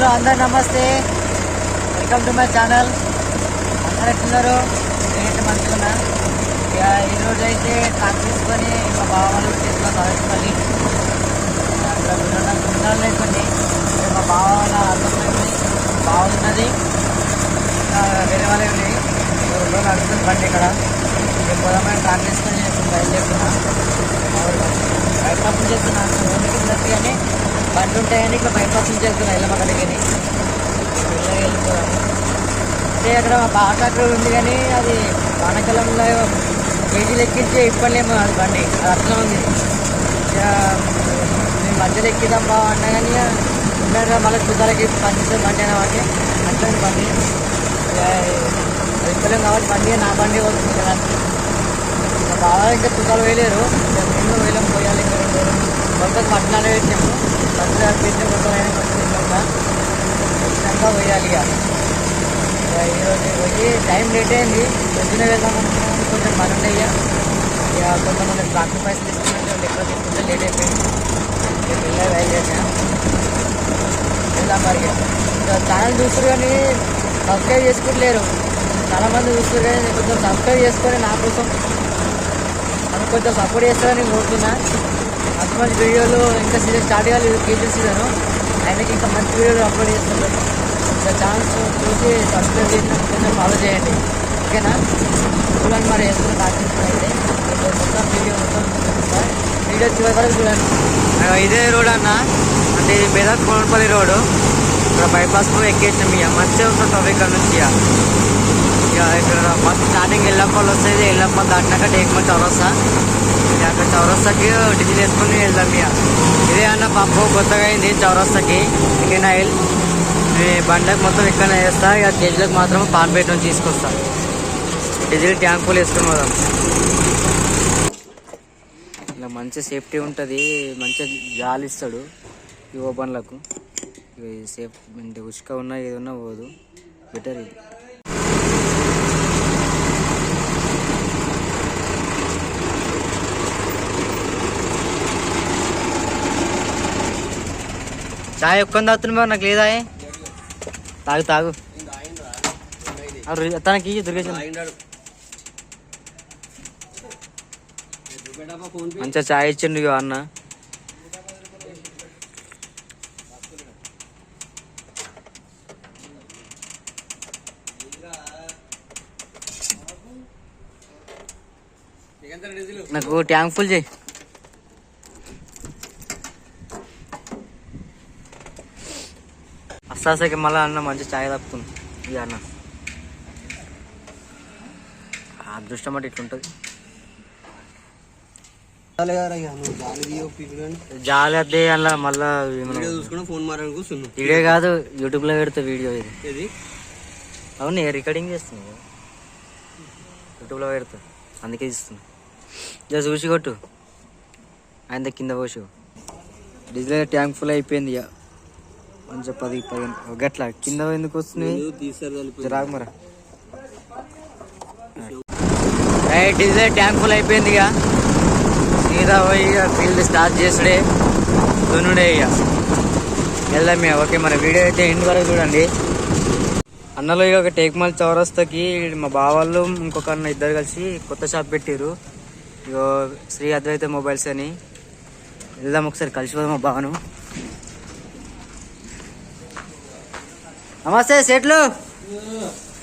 Hello అందరు నమస్తే. Welcome to my channel. అందరు ఎట్లున్నారు? నేనైతే మంచిగా ఇక ఈరోజు అయితే ట్రాక్ తీసుకొని మా బావలు తీసుకున్న కాలేజ్ మళ్ళీ అక్కడ గుండాలు లేకుండా మా బావ వాళ్ళ అర్థమైంది బాగున్నది ఇంకా వేరే వాళ్ళే ఉన్నాయి. రెండు నడుస్తుంది బండి ఇక్కడ. రేపు పోదామని ట్రాక్ తీసుకొని బయలుదేరుతున్నాను బండి ఉంటాయని ఇక్కడ బయట పప్పులు చేస్తున్నా ఇళ్ళ మక్కడికి అంటే అక్కడ మా బాగా ట్రాక్టర్ ఉంది కానీ అది వానకాలంలో కేజీలు ఎక్కించే ఇప్పలేము అది బండి. అది అట్లా ఉంది. ఇక మేము మధ్యలో ఎక్కిదాం బాగా అన్నా కానీ ఉండగా మళ్ళీ చుట్టాలకి పనిచేసే బండి అయినా వాటి అట్లా బండి. ఇక ఇప్పలేము కాబట్టి బండి నా బండి వస్తుంది కదా బాగా ఇంకా చుట్టాలు వేయలేరు. మేము వేయలేము పోయాలి ఇంకా రెండు రోజులు మొత్తం పట్టణాలే ఫస్ట్ పెట్టిన కొట్టమైన అయినా కొంచెం పోయాలి ఇక ఈరోజు పోయి టైం లేట్ అయింది పొద్దున వెళ్దాం అనుకున్నాను కొంచెం పని ఉండే ఇక కొంతమంది సాక్రిఫైస్ పైసలు తీసుకున్నట్టు ఎక్కువ తీసుకుంటే లేట్ అయిపోయింది ఇక వెళ్ళే బయలుదేరా వెళ్దాం మరి ఛానల్ చూస్తారు కానీ సబ్స్క్రైబ్ చేసుకుంటలేరు చాలా మంది చూస్తారు కానీ కొంచెం సబ్స్క్రైబ్ చేసుకొని నా కోసం కొంచెం సపోర్ట్ చేస్తారని కోరుతున్నా. అటువంటి వీడియోలు ఇంకా సీజన్ స్టార్ట్ కాలేదు కేజీ సీజన్ ఆయనకి ఇంకా మంచి వీడియోలు అప్లోడ్ చేస్తున్నారు. ఇంకా ఛానల్స్ చూసి సబ్స్క్రైబ్ చేసి కొంచెం ఫాలో చేయండి. ఓకేనా? చూడండి మరి వేసుకుని కాకపోతే మొత్తం వీడియో మొత్తం వీడియో చివరి వరకు చూడండి. ఇదే రోడ్ అన్న. అంటే ఇది మెదక్ కోనపల్లి రోడ్. ఇక్కడ బైపాస్ ఎక్కేసిన. ఇక మంచిగా ఉంటుంది ట్రాఫిక్ ఇక్కడ నుంచి ఇక ఇక్కడ మొత్తం స్టార్టింగ్ ఎల్లప్పలు వస్తుంది ఎల్లప్ప దాటినాక టేక్మ చౌరస్తా. ఇక అక్కడ చౌరస్తాకి డిజిల్ వేసుకుని వెళ్దాం ఇక. ఇదే అన్న పంపు కొత్తగా అయింది చౌరస్తాకి. ఇండియన్ ఆయిల్ బండకు మొత్తం ఇక్కడ వేస్తా. ఇక కేజీలకు మాత్రం పాన్పేట నుంచి తీసుకొస్తా. డీజిల్ ట్యాంక్ ఫుల్ వేసుకుని పోదాం. ఇలా మంచి సేఫ్టీ ఉంటుంది. మంచిగా జాలిస్తాడు ఈ ఓపెన్లకు. ఇవి సేఫ్ అంటే ఉచిక ఉన్నా ఏది ఉన్నా పోదు. బెటర్ ఇది. చాయ్ ఒక్కొని తాగుతున్నా నాకు లేదా తాగు తాగు. తనకి దుర్గేశన్. మంచిగా చాయ్ ఇచ్చిండు అన్న. నాకు ట్యాంక్ ఫుల్ చేయి. అస్తాసకి మళ్ళీ అన్న మంచి ఛాయ్ తప్పుతుంది ఇది అన్న. అదృష్టం అంటే ఇట్లుంటుంది. జాలి అదే అలా మళ్ళా చూసుకున్నా ఫోన్ మారని కూర్చున్నాం వీడియో కాదు యూట్యూబ్లో పెడతా వీడియో ఇది. ఇది అవును రికార్డింగ్ చేస్తుంది యూట్యూబ్లో పెడతా అందుకే ఇస్తున్నా జస్ట్ చూసి కొట్టు. ఆయన కింద పోసు డీజిల్ ట్యాంక్ ఫుల్ అయిపోయింది ఇక కొంచెం పది పదిహేను గట్ల కింద ఎందుకు వస్తుంది తీసారు కలిపి రాగు మరా. రైట్ డీజిల్ ట్యాంక్ ఫుల్ అయిపోయింది ఇక. సీదా పోయి ఇక ఫీల్డ్ స్టార్ట్ చేసుడే దున్నుడే ఇక. వెళ్దాం ఇక. ఓకే మన వీడియో అయితే ఎండ్ వరకు చూడండి. అన్నలో ఇక ఒక టేక్మల్ చౌరస్తాకి మా బావాళ్ళు ఇంకొక అన్న ఇద్దరు కలిసి కొత్త షాప్ పెట్టిరు ఇగో శ్రీ అద్వైత మొబైల్స్ అని. వెళ్దాం ఒకసారి కలిసిపోదాం మా బావను. నమస్తే సెట్లు.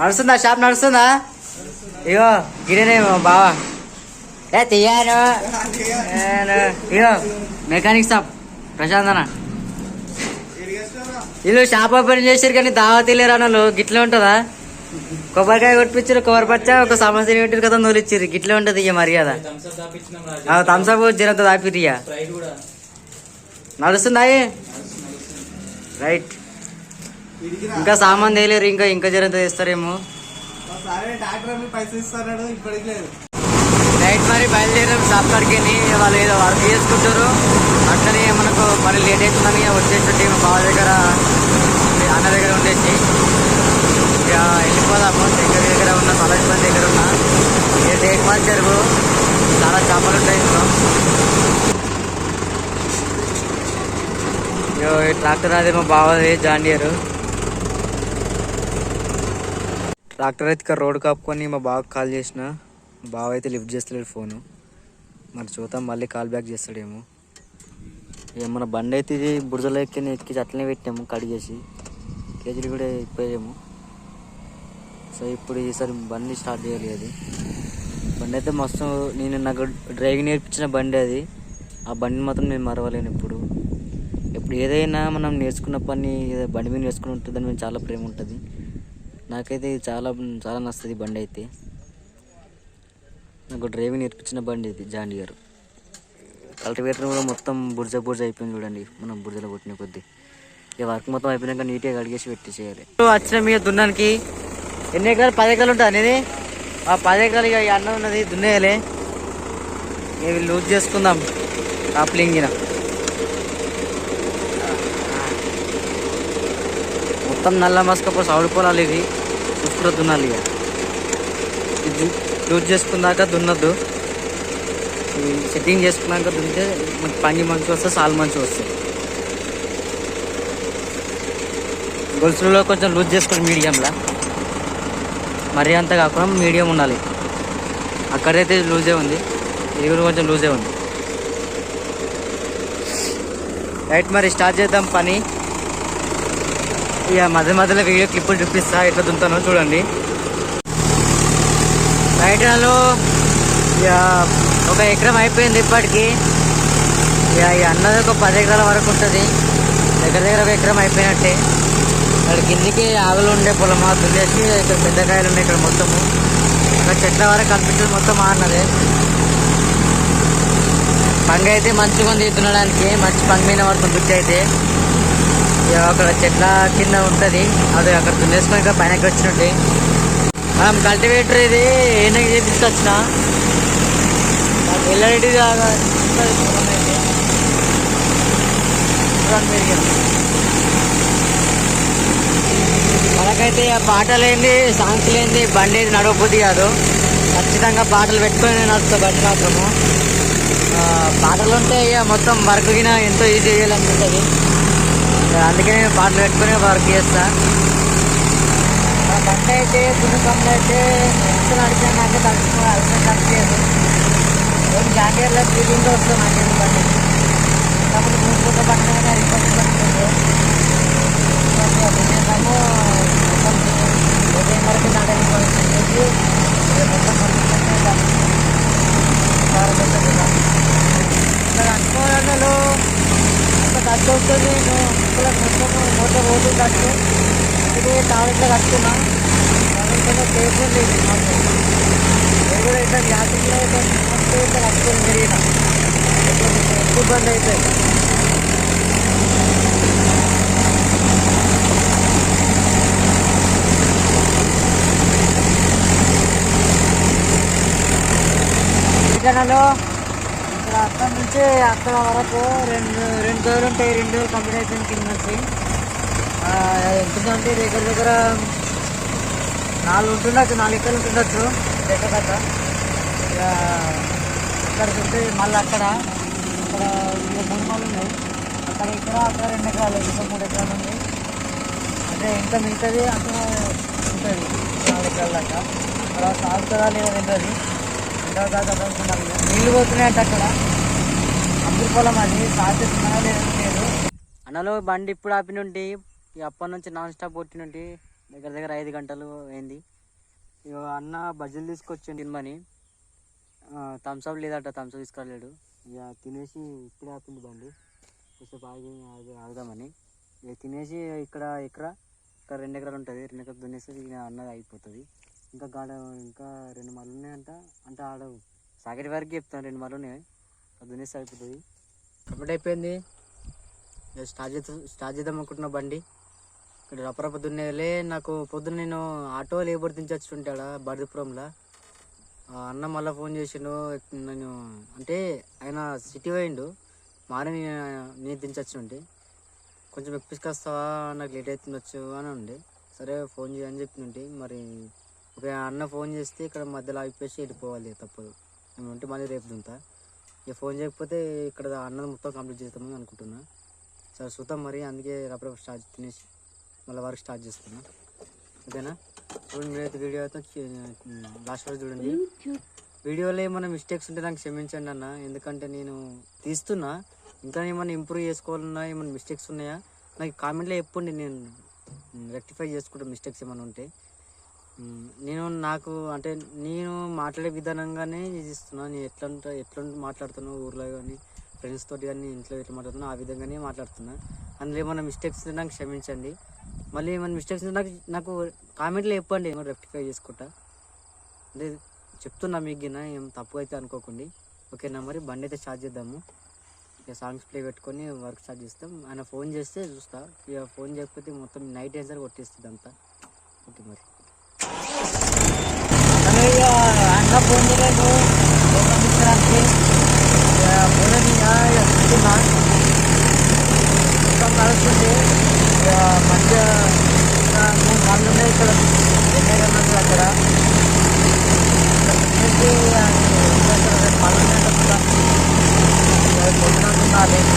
నడుస్తుందా? షాప్ నడుస్తుందా? ఇగో గిడనే మా బావ. ఏ తీయాను. ఇగో మెకానిక్ షాప్ ప్రశాంత్ అన్న వీళ్ళు షాప్ ఓపెన్ చేసారు కానీ దావతీ లేరు అన్నలు గిట్లే ఉంటుందా? కొబ్బరికాయ కొట్టించారు కొబ్బరి పచ్చ ఒక సమస్య పెట్టారు కదా నూలిచ్చారు గిట్లే ఉంటది ఇక మర్యాద. థమ్స్అప్ జీరంత దాపిరు ఇక నడుస్తుందా? రైట్ ఇంకా సామాన్ తేలేరు ఇంకా ఇంకా జరంత తెస్తారేమో నైట్ మరి బయలుదేరాం షాప్ కాడికి వాళ్ళు ఏదో వర్క్ చేసుకుంటారు. అట్లనే మనకు మరి లేట్ అవుతుందని వచ్చేసి మా బావ దగ్గర అన్న దగ్గర ఉండేసి. ఇక వెళ్ళిపోదాము దగ్గర దగ్గర ఉన్న పని దగ్గర ఉన్న. ఇక టేక్ మాల్ చెరువు చాలా చేపలు ఉంటాయి ఇందులో. ట్రాక్టర్ అదే మా బావది జాండియర్. ట్రాక్టర్ అయితే ఇక్కడ రోడ్ కాపుకొని మా బావకి కాల్ చేసిన. మా బావ అయితే లిఫ్ట్ చేస్తలేడు ఫోను. మరి చూద్దాం మళ్ళీ కాల్ బ్యాక్ చేస్తాడేమో. ఇక మన బండి అయితే ఇది బురదలో ఎక్కి ఎక్కి అట్లనే పెట్టాము కడిగేసి. కేజీలు కూడా ఇప్పాము సో ఇప్పుడు ఈసారి బండి స్టార్ట్ చేయాలి అది. బండి అయితే మస్తు నేను నాకు డ్రైవింగ్ నేర్పించిన బండి అది. ఆ బండిని మాత్రం నేను మరవలేను ఇప్పుడు ఇప్పుడు ఏదైనా మనం నేర్చుకున్న పని ఏదో బండి మీద నేర్చుకుని ఉంటుంది దాని మీద చాలా ప్రేమ ఉంటుంది. నాకైతే ఇది చాలా చాలా నచ్చుతుంది బండి అయితే. నాకు డ్రైవింగ్ నేర్పించిన బండి ఇది జాండి గారు. కల్టివేటర్ కూడా మొత్తం బుర్జ బుర్జ అయిపోయింది చూడండి మనం బుర్జలో కొట్టిన కొద్దీ. ఇక వర్క్ మొత్తం అయిపోయినాక నీట్గా కడిగేసి పెట్టేసేయాలి. వచ్చిన మీద దున్నానికి ఎన్ని ఎకరాలు? పది ఎకరాలు ఉంటుంది అనేది? ఆ పది ఎకరాలు ఇక ఈ అన్నం ఉన్నది దున్నేయాలి. ఇవి లూజ్ చేసుకుందాం. ఆ ప్లింగిన మొత్తం నల్ల మసకపో సౌడు పొలాలు ఇవి దున్నాలి ఇక. ఇది లూజ్ చేసుకున్నాక దున్నద్దు. సెట్టింగ్ చేసుకున్నాక దున్నితే మనకి పంగి మంచి వస్తే సాల్ మంచి వస్తుంది. గొలుసులో కొంచెం లూజ్ చేసుకుని మీడియంలో. మరీ అంత కాకుండా మీడియం ఉండాలి. అక్కడైతే లూజే ఉంది. ఇది కూడా కొంచెం లూజే ఉంది. రైట్ మరి స్టార్ట్ చేద్దాం పని. ఇక మధ్య మధ్యలో వీడియో క్లిప్పులు చూపిస్తా ఎట్లా దుంతానో చూడండి. బయటలో ఇక ఒక ఎకరం అయిపోయింది ఇప్పటికి. ఇక ఈ అన్నది ఒక పది ఎకరాల వరకు ఉంటుంది. దగ్గర దగ్గర ఒక ఎకరం అయిపోయినట్టే. ఇక్కడ కిందికి ఆవులు ఉండే పొలం దున్నేసి ఇక్కడ పెద్దకాయలు ఉన్నాయి ఇక్కడ మొత్తము. ఇక్కడ చెట్ల వరకు కనిపించేది మొత్తం ఆడినదే పంగ అయితే మంచిగా ఉంది తినడానికి మంచి పంగ మీద పడుతుంది దుక్కి అయితే. అక్కడ చెట్ల కింద ఉంటుంది. అది అక్కడ దున్నేసుకొని ఇంకా పైనకి వచ్చినట్టు. మనం కల్టివేటర్ ఇది ఏనకి తీసుకొచ్చిన ఎల్లడి మనకైతే ఆ పాటలు ఏంటి సాంగ్స్ లేని బండి ఏది నడవబుద్ధి కాదు. ఖచ్చితంగా పాటలు పెట్టుకొని నడుస్తా బండి మాత్రము. పాటలు ఉంటే ఇక మొత్తం వర్క్ కిన ఎంతో ఈజీ చేయాలనుకుంటుంది అందుకే నేను పాటలు పెట్టుకుని వర్క్ చేస్తా. ఆ అయితే అయితే పనులు అయితే ఎంత నడిచినా నాకు తలుచుకో అలసిన తడిచేది ఏం జాతీయంలో ఫీలింగ్ వస్తుంది నాకు బండి కాబట్టి మూసుకుంట బండి కానీ అది కొంచెం పడుతుంది దున్నేసాము మొత్తం ఉదయం వరకు నాటకం చేసి ఇక మొత్తం పంపించండి ఇక్కడ అనుకోవడంలో అంత ఖర్చు వస్తుంది నేను ఇక్కడ మొత్తం మూట పోతూ ఖర్చు ఇది తాళిట్లో కట్టుకున్నా తాళిట్లో టేబుల్ లేదు మాకు నేను కూడా ఇట్లా జాతరలో ఇట్లా ఇట్లా కట్టుకొని తిరిగిన ఎక్కువ ఇబ్బంది అవుతుంది జనాలు ఇక్కడ అక్కడ నుంచి అక్కడ వరకు రెండు రెండు రోజులు ఉంటాయి రెండు రోజులు కంప్లీట్ అయిపోయింది కింద నుంచి. ఆ, దగ్గర దగ్గర నాలుగు ఉంటుండొచ్చు నాలుగు ఎక్కలు ఉంటుండొచ్చు. దగ్గర దగ్గర అక్కడ ఉంటే మళ్ళీ అక్కడ అక్కడ ఇంకా ఉన్నాయి అక్కడ ఇక్కడ అక్కడ రెండు ఎకరాలు ఇంకా మూడు ఎకరాలు ఉంది. అంటే ఎంత మిగతాది అంత ఉంటుంది నాలుగు ఎకరాల దాకా. అక్కడ సాగుతుందా లేదా ఉంటుంది రెండవ దాకా చదువుకున్నాను నీళ్ళు పోతున్నాయంట అక్కడ. అమృత పొలం అది సాగుతున్నా లేదా లేదు అన్నలో బండి ఇప్పుడు ఆపినుండి ఇక అప్పటి నుంచి నాన్ స్టాప్ కొట్టినుంటి దగ్గర దగ్గర ఐదు గంటలు అయింది. ఇక అన్న బజ్జీలు తీసుకొచ్చిండు తినమని. థమ్స్అప్ లేదట థమ్స్అప్ తీసుకురాలేడు. ఇక తినేసి ఇప్పుడే ఆపింది బండి. కొంచెం ఆగి ఆగి ఆగుదామని. ఇక తినేసి ఇక్కడ ఎకరా ఇక్కడ రెండు ఎకరాలు ఉంటుంది. రెండు ఎకరాలు దున్నేసి ఇక అన్నది అయిపోతుంది. ఇంకా గాడ ఇంకా రెండు మళ్ళు ఉన్నాయంట. అంటే ఆడ సాగటి వరకు చెప్తాను రెండు మరలు ఉన్నాయి. అది దున్నేసి అయిపోతుంది. కంప్లీట్ అయిపోయింది. ఇక స్టార్ట్ చేద్దాం స్టార్ట్ చేద్దాం అనుకుంటున్నా బండి. ఇక్కడ రపరప దున్నేలే. నాకు పొద్దున్న నేను ఆటో లేబర్ దించొచ్చుంటాడా బర్దిపురంలో. అన్న మళ్ళీ ఫోన్ చేసిండు నేను అంటే ఆయన సిటీ పోయిండు మారని నేను దించొచ్చుంటే. కొంచెం ఎక్కించుకొస్తావా నాకు లేట్ అవుతుండొచ్చు అని ఉండే. సరే ఫోన్ చేయని చెప్పినుంటే. మరి ఒక అన్న ఫోన్ చేస్తే ఇక్కడ మధ్యలో ఆగిపోయి వెళ్ళిపోవాలి తప్పదు. నేను ఉంటే మళ్ళీ రేపు దుంతా ఇక ఫోన్ చేయకపోతే ఇక్కడ అన్నది మొత్తం కంప్లీట్ చేస్తామని అనుకుంటున్నా. సరే చూద్దాం మరి. అందుకే అప్పుడప్పుడు స్టార్ట్ తినేసి మళ్ళీ వర్క్ స్టార్ట్ చేస్తున్నా. ఓకేనా? చూడండి మీరైతే వీడియో అయితే లాస్ట్ వరకు చూడండి. వీడియోలో ఏమైనా మిస్టేక్స్ ఉంటే నాకు క్షమించండి అన్న. ఎందుకంటే నేను తీస్తున్నా. ఇంకా ఏమైనా ఇంప్రూవ్ చేసుకోవాలన్నా ఏమైనా మిస్టేక్స్ ఉన్నాయా? నాకు కామెంట్లో చెప్పండి నేను రెక్టిఫై చేసుకుంటా మిస్టేక్స్ ఏమైనా ఉంటే. నేను నాకు అంటే నేను మాట్లాడే విధానంగానే ఇస్తున్నా నేను ఎట్లా ఉంటా- ఎట్లా మాట్లాడుతున్నా ఊర్లో కానీ ఫ్రెండ్స్ తోటి కానీ ఇంట్లో ఎట్లా మాట్లాడుతున్నా ఆ విధంగానే మాట్లాడుతున్నా. అందులో ఏమైనా మిస్టేక్స్ ఉంటే నాకు క్షమించండి. మళ్ళీ ఏమైనా మిస్టేక్స్ ఉంటే నాకు నాకు కామెంట్లో చెప్పండి ఏమో రెక్టిఫై చేసుకుంటా. అంటే చెప్తున్నా మీకు గిన ఏం తప్పు అయితే అనుకోకండి. ఓకేనా మరి? బండి అయితే స్టార్ట్ చేద్దాము. ఇక సాంగ్స్ ప్లే పెట్టుకొని వర్క్ స్టార్ట్ చేస్తాం. ఆయన ఫోన్ చేస్తే చూస్తా. ఇక ఫోన్ చేయకపోతే మొత్తం నైట్ ఏం సార్ కొట్టేస్తుంది అంతా. ఓకే మరి. ఇక అన్న ఫోన్ చేయలేదు ఇక ఇక మంచిగా మూడు నాలుగు ఉన్నాయి ఇక్కడ ఎన్నైనా ఉన్నాయి అక్కడ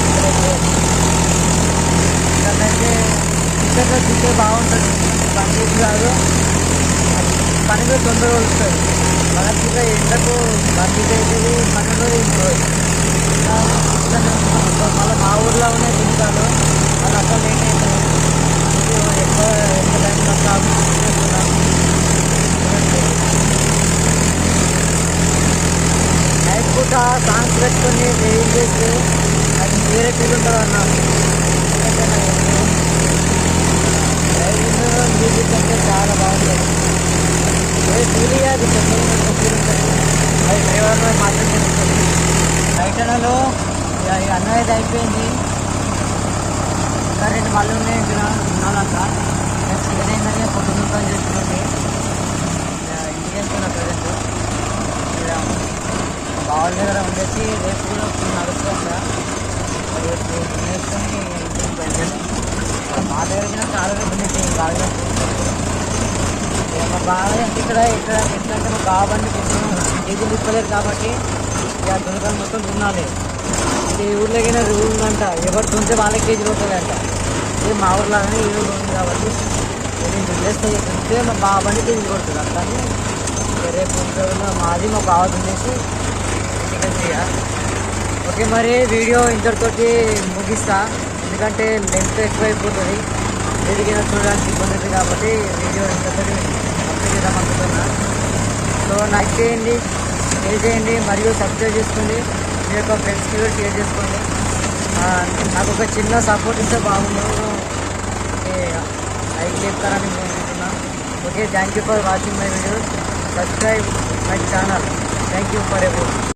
ఇక్కడైతే ఇక్కడ తింటే బాగుంటుంది బండి కాదు పని కూడా తొందరగా వస్తుంది మనకి ఎండకు బండి అవుతుంది పనిలో మళ్ళీ మా ఊర్లో ఉన్నాయి తింటారు వాళ్ళు అక్కడ లేట్ అవుతుంది ఎక్కువ ఎక్కువ టైం కాదు నైట్ పూట సాంగ్స్ పెట్టుకొని డ్రైవింగ్ చేస్తే అది వేరే ఫీల్ ఉంటుంది అన్న డ్రైవింగ్ మ్యూజిక్ అంటే చాలా బాగుంటుంది ఏ ఫీల్ అది ఫీల్ ఉంటుంది అది డ్రైవర్ మాట్లాడుతుంది రైటనలో అన్న అయితే అయిపోయింది. కరెంట్ రెండు మళ్ళీ ఉన్నాయి ఇక్కడ ఉన్నాలంతా చికెన్ ఏంటంటే పొద్దున్న పని చేస్తుంది ఇంటికి వెళ్తున్నా ప్రజెంట్. బావుల దగ్గర ఉండేసి రేపు కూడా నడుస్తుందా రేపు తినేసుకొని ఇంటికి బయలుదేరాం. మా దగ్గర కూడా చాలా రేపు ఉండేసి బాగా మా బాగా ఇక్కడ ఇక్కడ ఎట్లంటే మా బావ బండి కొంచెం డీజిల్ తిప్పలేరు కాబట్టి ఆ దొరకలు మొత్తం దున్నాలి. ఈ ఊళ్ళోకైనా రూల్ ఉందంట. ఎవరు తుంటే వాళ్ళకి కేజీ రూపాయలు అంట ఇది మా ఊర్లోనే ఈ రూల్ ఉంది కాబట్టి నేను దున్నేస్తే దున్నితే మా బావ బండి కేజీ కొడుతుంది. అట్లానే రేపు మాది మా బావ దున్నేసి ఓకే మరి వీడియో ఇంతటితోటి ముగిస్తా. ఎందుకంటే లెంత్ ఎక్కువైపోతుంది. ఎదిగిన చూడడానికి ఇబ్బంది అవుతుంది కాబట్టి వీడియో ఇంతటితోటి కంప్లీట్ చేద్దాం అనుకుంటున్నా. సో లైక్ చేయండి. చేయండి మరియు సబ్స్క్రైబ్ చేసుకోండి. మీ యొక్క ఫ్రెండ్స్కి కూడా షేర్ చేసుకోండి. నాకు ఒక చిన్న సపోర్ట్ ఇస్తే బాగుండు. లైక్ చెప్తారని నేను అనుకుంటున్నాను okay thank you for watching my video subscribe my channel thank you for ever